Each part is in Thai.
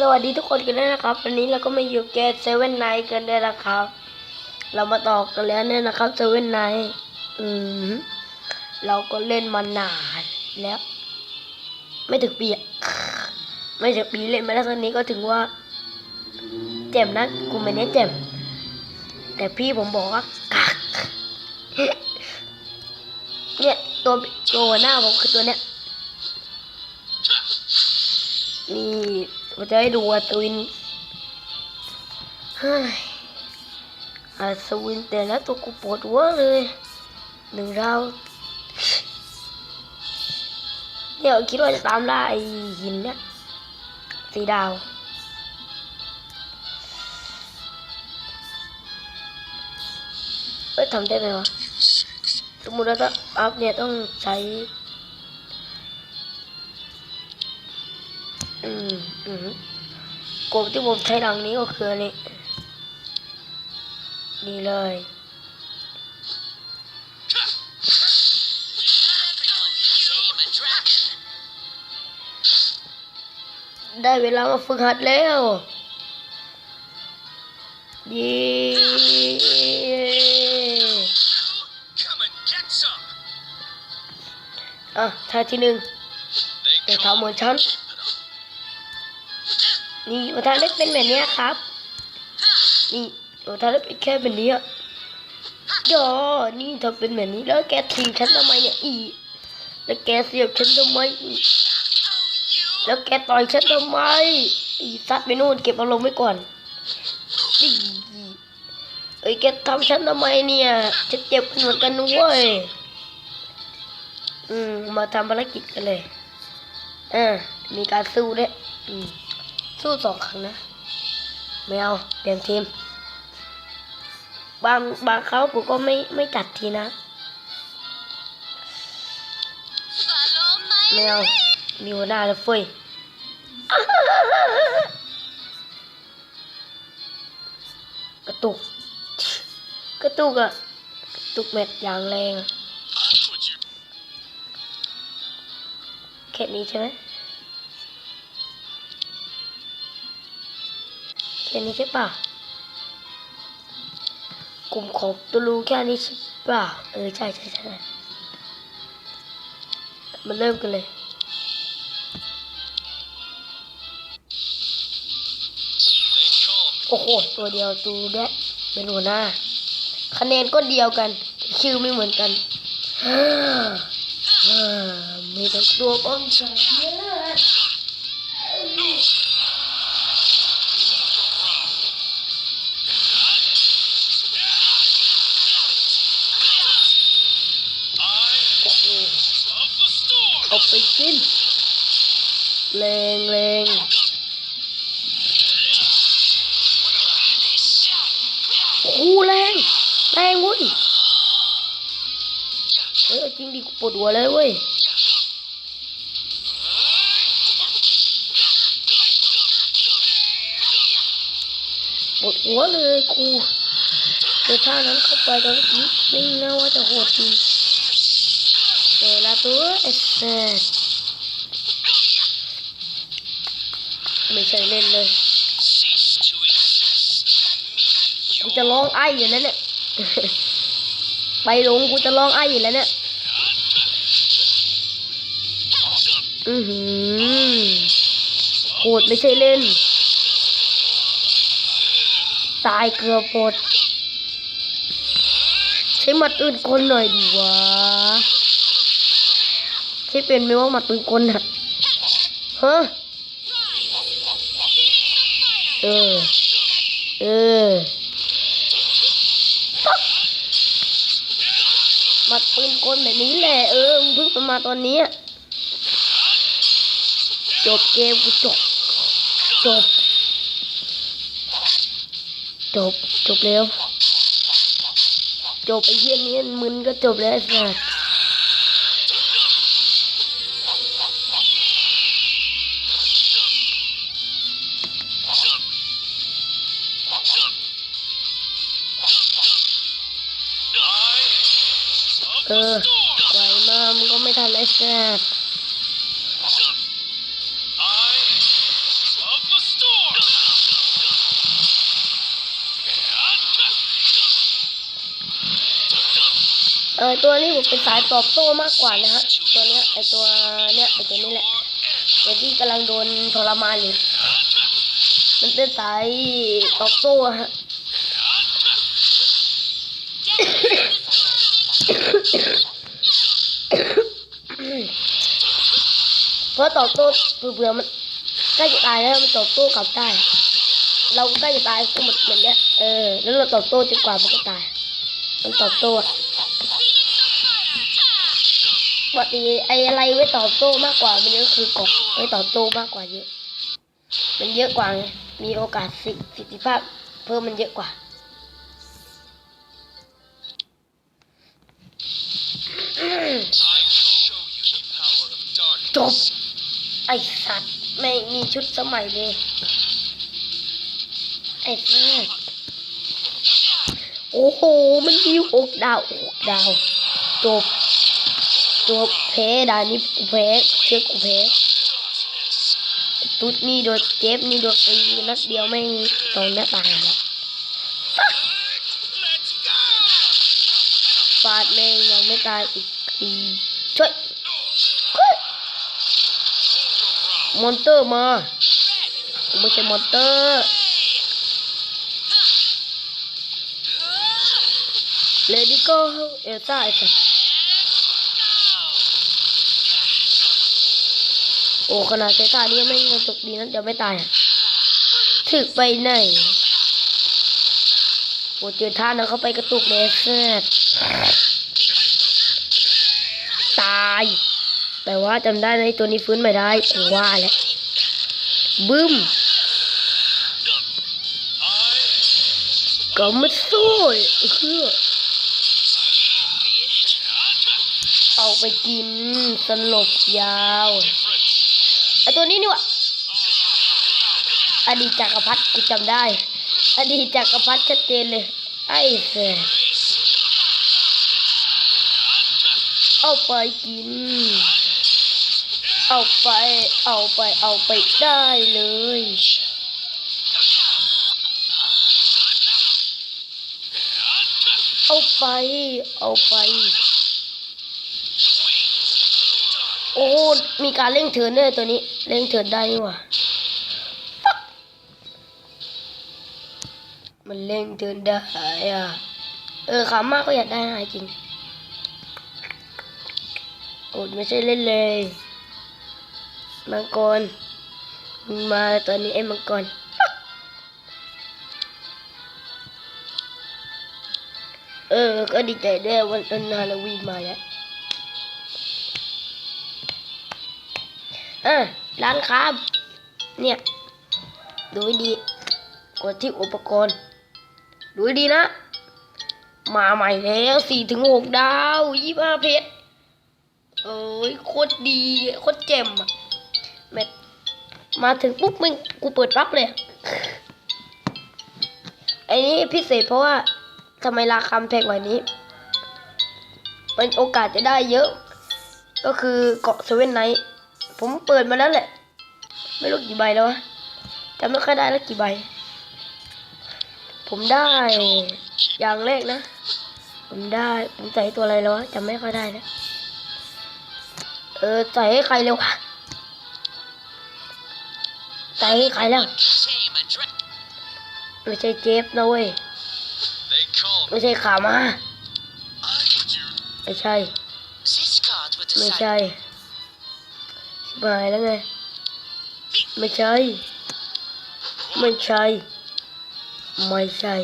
สวัสดีทุกคนกันด้วยนะครับ วันนี้เราก็มาอยู่เกตเซเว่นไนกันด้วยนะครับ เรามาต่อกันแล้วเนี่ยนะครับเซเว่นไนอืมเราก็เล่นมานานแล้ว ไม่ถึงปีอะไม่ถึงปีเล่นมาแล้วตอนนี้ก็ถึงว่า เจ็บนะกูไม่เนี้ยเจ็บ แต่พี่ผมบอกว่ากากเนี่ยตัวตัวหัวหน้าผมคือตัวเนี้ยนี่ ผมจะให้ดูอัศวินเฮ้ยอัศวินแต่ละตัวกูปวดหัวเลยหนึ่งดาวเดี๋ยวคิดว่าจะตามล่าไอ้หินเนี่ยสีดาวเอ้ยทำได้ไหมวะสมมติว่าอัพเนี่ยต้องใช้ อืมอืมกบที่ผมใช้หลังนี้ก็คืออันนี่นี่เลยได้เวลามาฝึกหัดแล้วย้ Come and get some. อะท่าที่หนึ่ง They แต่ call ทำเหมือนฉัน นี่โอทาเล็กเป็นแบบนี้ครับ นี่โอทาเล็กเป็นแค่แบบนี้อะยอนี่ทำเป็นแบบนี้แล้วแกถีบฉันทำไมเนี่ยอี แล้วแกเสียบฉันทำไมแล้วแกต่อยฉันทำไม อีซัดไปนู่นเก็บอารมณ์ไว้ก่อนดีเอ้ยแกทำฉันทำไมเนี่ยฉันเจ็บเหมือนกันนะเว้ยอืมมาทำภารกิจกันเลยอ่ามีการสู้ด้วยอืม สู้สองครั้งนะไม่เอาเปลี่ยนทีม บางบางครั้งผมก็ไม่ไม่จัดทีนะไม่เอามีหัวหน้าแล้วเฟยกระตุก กระตุกอะกระตุกเม็ดอย่างแรงแค่นี้ใช่ไหม ค่นี้ใช่ป่ะกลุ่มของตูรูแค่นี้ใช่ป่ะเออใช่ใช่ใช่มาเริ่มกันเลยโอ้โห ตัวเดียวตูด้เป็นหัวหน้า คะแนนก็เดียวกัน ชื่อไม่เหมือนกันฮ่าฮ่ามีแต่ตัวป้องกัน เอาไปกินแรงแรงโอ้โหแรงแรงเว้ยเฮ้ยเอจริงดิปวดหัวเลยเว้ยปวดหัวเลยกูเจอท่านั้นเข้าไปตอนนี้ไม่น่าว่าจะโหดจริง ต่ละตัว ไอ้แซ่ไม่ใช่เล่นเลยกูจะร้องไอ้อยู่แล้วเนี่ยไปลงกูจะร้องไอ้อยู่แล้วเนี่ยอือหือโหดไม่ใช่เล่น ตายเกือบหมดใช้หมัดอื่นคนหน่อยดีวะ ช่เป็นไหมว่าหมัดปืนคนอะฮะเออ เออหมัดปืนคนแบบนี้แหละเออมึงเพิ่งมาตอนนี้จบเกมกูจบจบ จบ จบแล้ว จบไอ้เหี้ยนี้มึนก็จบแล้วไอ้สัส เออไหวมากมันก็ไม่ทันไอ้แซ่เออตัวนี้ผมเป็นสายตอบโต้มากกว่านะฮะตัวเนี้ยไอตัวเนี้ยไอตัวนี้แหละตัวที่กำลังโดนทรมานอยู่มันเป็นสายตอบโต้ฮะ เพราะตอบโต้เบื่อมันใกล้จะตายแล้วมันตอบโต้กลับได้ เราใกล้จะตายก็หมดเหมือนเนี้ยเออแล้วเราตอบโต้จนกว่ามันก็ตาย มันตอบโต้อะปกติไอ้อะไรไว้ตอบโต้มากกว่ามันก็คือกบไว้ตอบโต้มากกว่าเยอะ มันเยอะกว่าไงมีโอกาสสิสิทธิภาพ เพิ่มมันเยอะกว่า จบ ไอสัตว์ ไม่มีชุดสมัยเลย ไอ้สัตว์โอ้โห มันมีหกดาวหกดาว จบ จบแพ้ดานนี้กูแพ้เชื่อกแพ้ตุ๊ดนี่โดนเจ็บนี่โดนตีนัดเดียวไม่งตอนหน้าตายแล้วฟาดแม่งยังไม่ตายอีก ช่วยมอนเตอร์มาไม่ใช่มอนเตอร์เลดี้ก็เอลซ่าไอ้สัสโอ้ขนาดใช้ตานี้ไม่งยังตกดีนั้นจะไม่ตายถึกไปไหนโอ้เจอท่านะเขาไปกระตุกเลยเสียต แต่ว่าจำได้ในะไอ้ตัวนี้ฟื้นไม่ได้กูว่าแล้วบึ้มก็ไม่สู้ไอ้เพื่อเอาไปกินสลบยาวไอตัวนี้นี่วะอดีตจักรพรรดิกูจำได้ อดีตจักรพรรดิชัดเจนเลย ไอ้เสย เอาไปกิน เอาไป เอาไป เอาไปได้เลย เอาไป เอาไป โอ้ มีการเร่งเถินด้วยตัวนี้เร่งเถินได้นี่หว่า มันเร่งเถินได้อะเออขามากก็อยากได้หายจริง อดไม่ใช่เล่นเลยมังกรมาตอนนี้ไอ้มังกรเออ ก็ดีใจด้วยวันต้นฮาโลวีนมาแล้วอะร้านค้าเนี่ยดูให้ดีกดที่อุปกรณ์ ดูให้ดีนะ มาใหม่แล้วสี่ถึงหกดาวยี่ห้าเพชร เอ้ยโคตรดีโคตรเจ๋มอะแมทมาถึงปุ๊บมึงกูเปิดปั๊บเลยไอ้นี่พิเศษเพราะว่าทำไมราคาแพงกว่านี้มันโอกาสจะได้เยอะ ก็คือเกาะเซเว่นไนท์ผมเปิดมาแล้วแหละ ไม่รู้กี่ใบแล้ววะจำไม่ค่อยได้แล้วกี่ใบ ผมได้อย่างแรกนะ ผมได้ ผมใส่ตัวอะไรแล้ววะจำไม่ค่อยได้แล้ว เออใส่ให้ใครเร็วะใส่ให้ใครแล้วไม่ใช่เจฟนะเว้ยไม่ใช่ขามาไม่ใช่ ไม่ใช่บายแล้วไง ไม่ใช่ ไม่ใช่ ไม่ใช่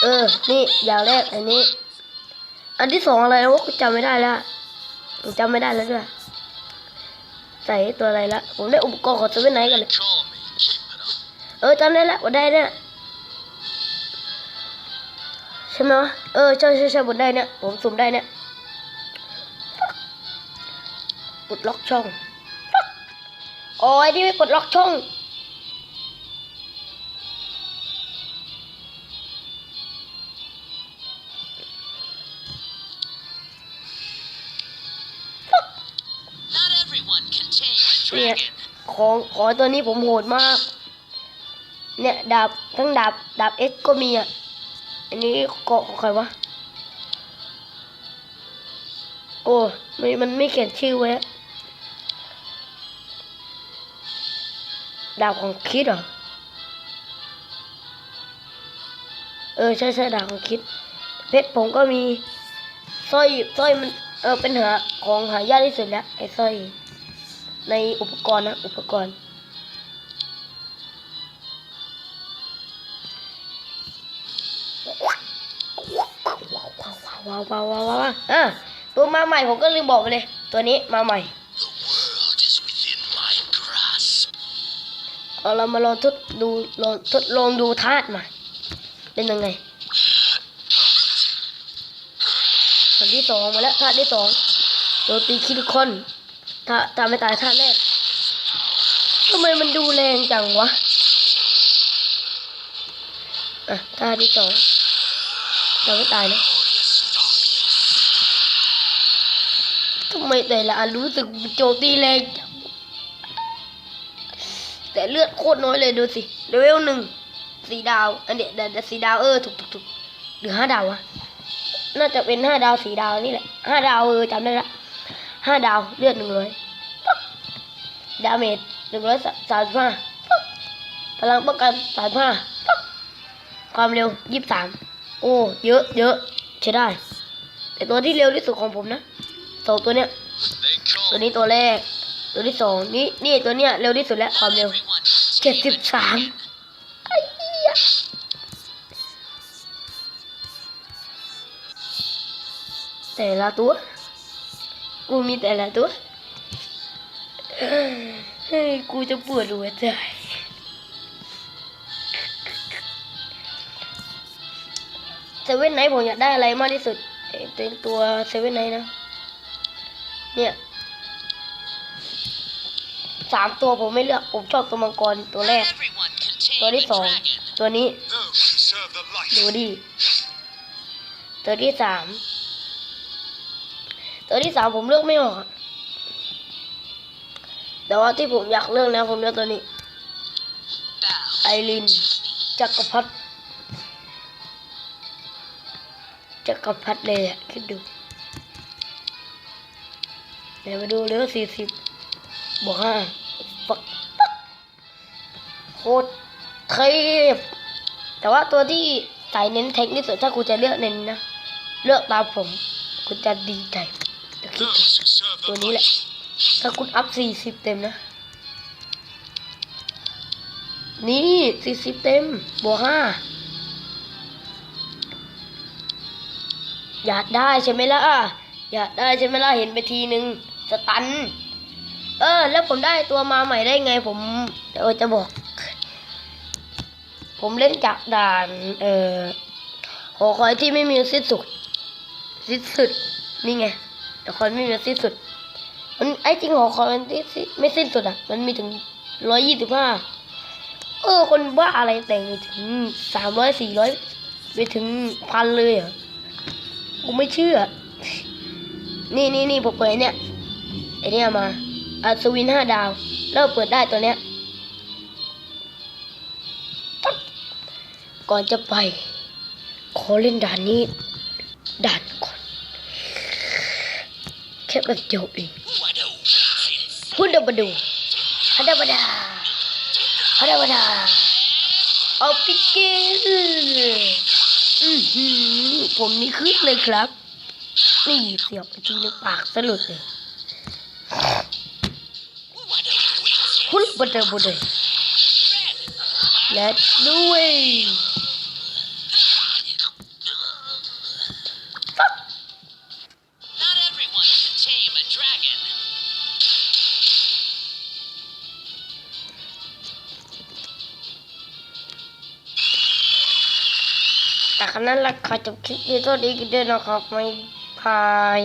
เออ นี่อย่างแรกอันนี้ อันที่สองอะไรวะกูจำไม่ได้แล้ว กูจำไม่ได้แล้วด้วยใส่ตัวอะไรละผมได้อุปกรณ์ของเซเว่นไนกันเลยเออจำได้ล้วว่าได้เนี่ยใช่ไหมวะเออใช่ใช่ใช่บนได้เนี่ยผมสุ่มได้เนี่ยปลดล็อกช่องโอ้ยนี่ไม่ปลดล็อกช่อง เนี่ยของของตัวนี้ผมโหดมาก เนี่ยดาบทั้งดาบดาบเอสก็มีอะ อันนี้เกาะของใครวะ โอ้ไม่มันไม่เขียนชื่อไว้ ดาวของคิดเหรอ เออใช่ใช่ดาวของคิด เพชรผมก็มีสร้อยสร้อยมันเออเป็นหาของหายากที่สุดแล้วไอ้สร้อย ในอุปกรณ์นะ อุปกรณ์ว้าวว้าวว้าวว้าวอะตัวมาใหม่ผมก็ลืมบอกไปเลย ตัวนี้มาใหม่เอาเรามาลองทดดูลองทดลองดูธาตุมา เป็นยังไงธาตุที่สองมาแล้วธาตุที่สองโจมตีคิดคอน ถ้าถ้าไม่ตายธาแรกทำไมมันดูแรงจังวะ อะธาที่สองถ้าไม่ตายนะทำไมแต่ละอันรู้สึกโจมตีแรงจังแต่เลือดโคตรน้อยเลยดูสิเลเวลหนึ่งสีดาว อันเดียเดี๋ยวสี่ดาวเออถูกถูกถูกหรือห้าดาววะน่าจะเป็นห้าดาวสีดาวนี่แหละห้าดาวเออจำได้ละ ห้าดาวเลือดหนึ่งร้อยดาเมจหนึ่งร้อยสามสิบห้าพลังป้องกันสามสิบห้าความเร็วยี่สิบสามโอ้เยอะเยอะใช้ได้ แต่ตัวที่เร็วที่สุดของผมนะสองตัวเนี้ยตัวนี้ตัวแรก ตัวที่สองนี่นี่ตัวเนี้ยเร็วที่สุดแล้วความเร็วเจ็ดสิบสามแต่ละตัว กูมีแต่ละตัวเฮ้ยกูจะปวดหัวใจเซเว่นไนท์ผมอยากได้อะไรมากที่สุดเอ่อเป็นตัวเซเว่นไนท์นะ เนี่ยสามตัวผมไม่เลือกผมชอบตัวมังกรตัวแร Not ก everyone can ตัว tame a ที่สอง dragon. ตัวนี้ those who serve the light. ดูดิตัวที่สาม ตัวที่สามผมเลือกไม่ออกแต่ว่าที่ผมอยากเลือกนะผมเลือกตัวนี้ไอรินจักรพรรดิจักรพรรดิเลยอะคิดดูเดี๋ยวมาดูเลือกสี่สิบบวกห้าฟักโคตรเทพแต่ว่าตัวที่ใส่เน้นเทคที่สุดถ้าคุณจะเลือกเน้นนะ เลือกตามผม คุณจะดีใจ ตัวนี้แหละ ถ้าคุณอัพสี่สิบเต็มนะ นี่สี่สิบเต็ม บวกห้าอยากได้ใช่ไหมล่ะ อยากได้ใช่ไหมล่ะ เห็นไปทีหนึ่งสตัน เออ แล้วผมได้ตัวมาใหม่ได้ไง ผมเดี๋ยวจะบอก ผมเล่นจากด่าน เออหอคอยที่ไม่มีสิ้นสุดสิ้นสุดนี่ไง หอคอยไม่มีสิ้นสุด มันไอ้จริงหอคอยมันไม่สิ้นสุดอะ มันมีถึงร้อยยี่สิบห้าเออ คนบ้าอะไรแต่งถึงสามร้อยสี่ร้อยไปถึงพันเลยอะกูไม่เชื่อ นี่นี่นี่ผมเปิดเนี่ยไอเนี่ยมาอัศวินห้าดาว แล้วเปิดได้ตัวเนี้ยก่อนจะไป ขอเล่นด่านนี้ ด่าน แค่แบบเดียวเองพูดเดบดูฮัดเดบดาฮัดเดบดาเอาปิเกอือหือผมนี่คึกเลยครับ นี่เสียบไปทีในปากสลุดเลยพูดบดเดบด Let's do it นั้นราคาจบคลิปนี้ตัวนี้กันด้วยนะครับไม่พาย